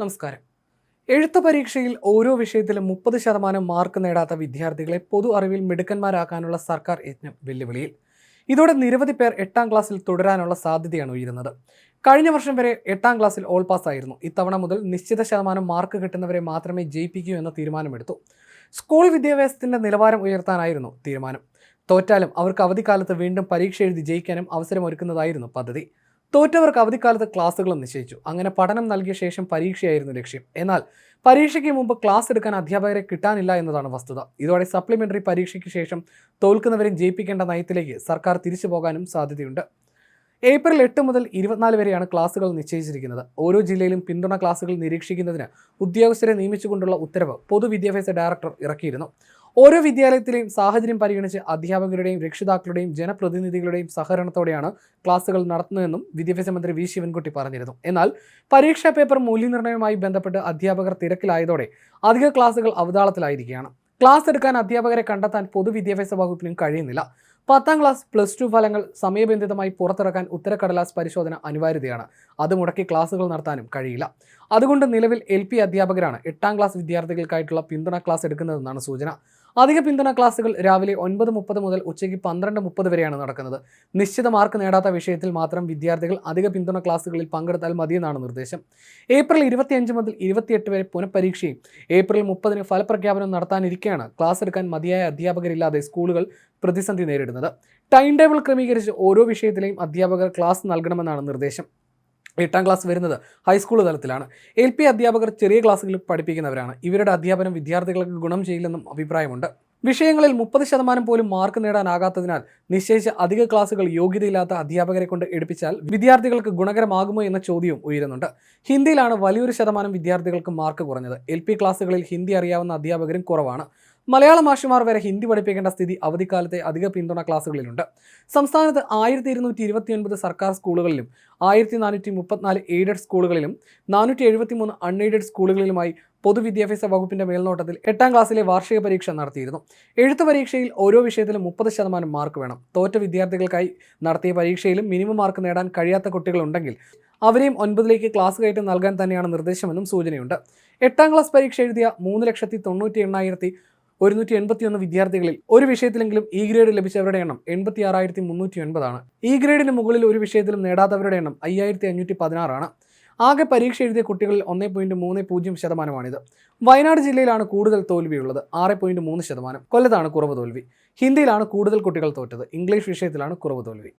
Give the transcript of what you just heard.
നമസ്കാരം. എഴുത്ത് പരീക്ഷയിൽ ഓരോ വിഷയത്തിലും മുപ്പത് ശതമാനം മാർക്ക് നേടാത്ത വിദ്യാർത്ഥികളെ പൊതു അറിവിൽ മിടുക്കന്മാരാക്കാനുള്ള സർക്കാർ യജ്ഞം വെല്ലുവിളിയിൽ. ഇതോടെ നിരവധി പേർ എട്ടാം ക്ലാസ്സിൽ തുടരാനുള്ള സാധ്യതയാണ് ഉയരുന്നത്. കഴിഞ്ഞ വർഷം വരെ എട്ടാം ക്ലാസ്സിൽ ഓൾ പാസ് ആയിരുന്നു. ഇത്തവണ മുതൽ നിശ്ചിത ശതമാനം മാർക്ക് കിട്ടുന്നവരെ മാത്രമേ ജയിപ്പിക്കൂ എന്ന തീരുമാനമെടുത്തു. സ്കൂൾ വിദ്യാഭ്യാസത്തിന്റെ നിലവാരം ഉയർത്താനായിരുന്നു തീരുമാനം. തോറ്റാലും അവർക്ക് അവധിക്കാലത്ത് വീണ്ടും പരീക്ഷ എഴുതി ജയിക്കാനും അവസരമൊരുക്കുന്നതായിരുന്നു പദ്ധതി. തോറ്റവർക്ക് അവധിക്കാലത്ത് ക്ലാസ്സുകളും നിശ്ചയിച്ചു. അങ്ങനെ പഠനം നൽകിയ ശേഷം പരീക്ഷയായിരുന്നു ലക്ഷ്യം. എന്നാൽ പരീക്ഷയ്ക്ക് മുമ്പ് ക്ലാസ് എടുക്കാൻ അധ്യാപകരെ കിട്ടാനില്ല എന്നതാണ് വസ്തുത. ഇതോടെ സപ്ലിമെന്ററി പരീക്ഷയ്ക്ക് ശേഷം തോൽക്കുന്നവരെ ജയിപ്പിക്കേണ്ട നയത്തിലേക്ക് സർക്കാർ തിരിച്ചു പോകാനും സാധ്യതയുണ്ട്. ഏപ്രിൽ എട്ട് മുതൽ ഇരുപത്തിനാല് വരെയാണ് ക്ലാസുകൾ നിശ്ചയിച്ചിരിക്കുന്നത്. ഓരോ ജില്ലയിലും പിന്തുണ ക്ലാസുകൾ നിരീക്ഷിക്കുന്നതിന് ഉദ്യോഗസ്ഥരെ നിയമിച്ചുകൊണ്ടുള്ള ഉത്തരവ് പൊതുവിദ്യാഭ്യാസ ഡയറക്ടർ ഇറക്കിയിരുന്നു. ഓരോ വിദ്യാലയത്തിലെയും സാഹചര്യം പരിഗണിച്ച് അധ്യാപകരുടെയും രക്ഷിതാക്കളുടെയും ജനപ്രതിനിധികളുടെയും സഹകരണത്തോടെയാണ് ക്ലാസുകൾ നടത്തുന്നതെന്നും വിദ്യാഭ്യാസ മന്ത്രി വി. ശിവൻകുട്ടി പറഞ്ഞിരുന്നു. എന്നാൽ പരീക്ഷാ പേപ്പർ മൂല്യനിർണയവുമായി ബന്ധപ്പെട്ട് അധ്യാപകർ തിരക്കിലായതോടെ അധിക ക്ലാസുകൾ അവതാളത്തിലായിരിക്കുകയാണ്. ക്ലാസ് എടുക്കാൻ അധ്യാപകരെ കണ്ടെത്താൻ പൊതുവിദ്യാഭ്യാസ വകുപ്പിനും കഴിയുന്നില്ല. പത്താം ക്ലാസ് പ്ലസ് ടു ഫലങ്ങൾ സമയബന്ധിതമായി പുറത്തിറക്കാൻ ഉത്തരക്കടലാസ് പരിശോധന അനിവാര്യതയാണ്. അത് മുടക്കി ക്ലാസുകൾ നടത്താനും കഴിയില്ല. അതുകൊണ്ട് നിലവിൽ എൽ അധ്യാപകരാണ് എട്ടാം ക്ലാസ് വിദ്യാർത്ഥികൾക്കായിട്ടുള്ള പിന്തുണ ക്ലാസ് എടുക്കുന്നതെന്നാണ് സൂചന. അധിക പിന്തുണ ക്ലാസുകൾ രാവിലെ ഒൻപത് മുപ്പത് മുതൽ ഉച്ചയ്ക്ക് പന്ത്രണ്ട് മുപ്പത് വരെയാണ് നടക്കുന്നത്. നിശ്ചിത മാർക്ക് നേടാത്ത വിഷയത്തിൽ മാത്രം വിദ്യാർത്ഥികൾ അധിക പിന്തുണ ക്ലാസുകളിൽ പങ്കെടുത്താൽ മതിയെന്നാണ് നിർദ്ദേശം. ഏപ്രിൽ ഇരുപത്തിയഞ്ച് മുതൽ ഇരുപത്തിയെട്ട് വരെ പുനഃപരീക്ഷയും ഏപ്രിൽ മുപ്പതിന് ഫലപ്രഖ്യാപനം നടത്താനിരിക്കെയാണ് ക്ലാസ് എടുക്കാൻ മതിയായ അധ്യാപകരില്ലാതെ സ്കൂളുകൾ പ്രതിസന്ധി നേരിടുന്നത്. ടൈം ടേബിൾ ക്രമീകരിച്ച് ഓരോ വിഷയത്തിലെയും അധ്യാപകർ ക്ലാസ് നൽകണമെന്നാണ് നിർദ്ദേശം. എട്ടാം ക്ലാസ് വരുന്നത് ഹൈസ്കൂൾ തലത്തിലാണ്. എൽ പി അധ്യാപകർ ചെറിയ ക്ലാസ്സുകളിൽ പഠിപ്പിക്കുന്നവരാണ്. ഇവരുടെ അധ്യാപനം വിദ്യാർത്ഥികൾക്ക് ഗുണം ചെയ്യില്ലെന്നും അഭിപ്രായമുണ്ട്. വിഷയങ്ങളിൽ മുപ്പത് ശതമാനം പോലും മാർക്ക് നേടാനാകാത്തതിനാൽ നിശ്ചയിച്ച അധിക ക്ലാസുകൾ യോഗ്യതയില്ലാത്ത അധ്യാപകരെ കൊണ്ട് എടുപ്പിച്ചാൽ വിദ്യാർത്ഥികൾക്ക് ഗുണകരമാകുമോ എന്ന ചോദ്യവും ഉയരുന്നുണ്ട്. ഹിന്ദിയിലാണ് വലിയൊരു ശതമാനം വിദ്യാർത്ഥികൾക്ക് മാർക്ക് കുറഞ്ഞത്. എൽ ക്ലാസ്സുകളിൽ ഹിന്ദി അറിയാവുന്ന അധ്യാപകരും കുറവാണ്. മലയാള മാഷിമാർ വരെ ഹിന്ദി പഠിപ്പിക്കേണ്ട സ്ഥിതി അവധിക്കാലത്തെ അധിക പിന്തുണ ക്ലാസ്സുകളിലുണ്ട്. സംസ്ഥാനത്ത് ആയിരത്തി ഇരുന്നൂറ്റി ഇരുപത്തിയൊൻപത് സർക്കാർ സ്കൂളുകളിലും ആയിരത്തി നാനൂറ്റി മുപ്പത്തിനാല് എയ്ഡഡ് സ്കൂളുകളിലും നാനൂറ്റി എഴുപത്തി മൂന്ന് അൺഎയ്ഡഡ് സ്കൂളുകളിലുമായി പൊതുവിദ്യാഭ്യാസ വകുപ്പിന്റെ മേൽനോട്ടത്തിൽ എട്ടാം ക്ലാസ്സിലെ വാർഷിക പരീക്ഷ നടത്തിയിരുന്നു. എഴുത്തു പരീക്ഷയിൽ ഓരോ വിഷയത്തിലും മുപ്പത് ശതമാനം മാർക്ക് വേണം. തോറ്റ വിദ്യാർത്ഥികൾക്കായി നടത്തിയ പരീക്ഷയിലും മിനിമം മാർക്ക് നേടാൻ കഴിയാത്ത കുട്ടികളുണ്ടെങ്കിൽ അവരെയും ഒൻപതിലേക്ക് ക്ലാസ് കയറ്റം നൽകാൻ തന്നെയാണ് നിർദ്ദേശമെന്നും സൂചനയുണ്ട്. എട്ടാം ക്ലാസ് പരീക്ഷ എഴുതിയ മൂന്ന് ലക്ഷത്തി തൊണ്ണൂറ്റി എണ്ണായിരത്തി ഒരുന്നൂറ്റി എൺപത്തി ഒന്ന് വിദ്യാർത്ഥികളിൽ ഒരു വിഷയത്തിലെങ്കിലും ഇ ഗ്രേഡ് ലഭിച്ചവരുടെ എണ്ണം എൺപത്തി ആറായിരത്തി മുന്നൂറ്റി ഒൻപതാണ് ഇ ഗ്രേഡിന് മുകളിൽ ഒരു വിഷയത്തിലും നേടാത്തവരുടെ എണ്ണം അയ്യായിരത്തി അഞ്ഞൂറ്റി പതിനാറാണ് ആകെ പരീക്ഷ എഴുതിയ കുട്ടികളിൽ ഒന്നേ പോയിന്റ് മൂന്ന് പൂജ്യം ശതമാനമാണിത്. വയനാട് ജില്ലയിലാണ് കൂടുതൽ തോൽവിയുള്ളത്. ആറ് പോയിന്റ് മൂന്ന് ശതമാനം. കൊല്ലത്താണ് കുറവ് തോൽവി. ഹിന്ദിയിലാണ് കൂടുതൽ കുട്ടികൾ തോറ്റത്. ഇംഗ്ലീഷ് വിഷയത്തിലാണ് കുറവ് തോൽവി.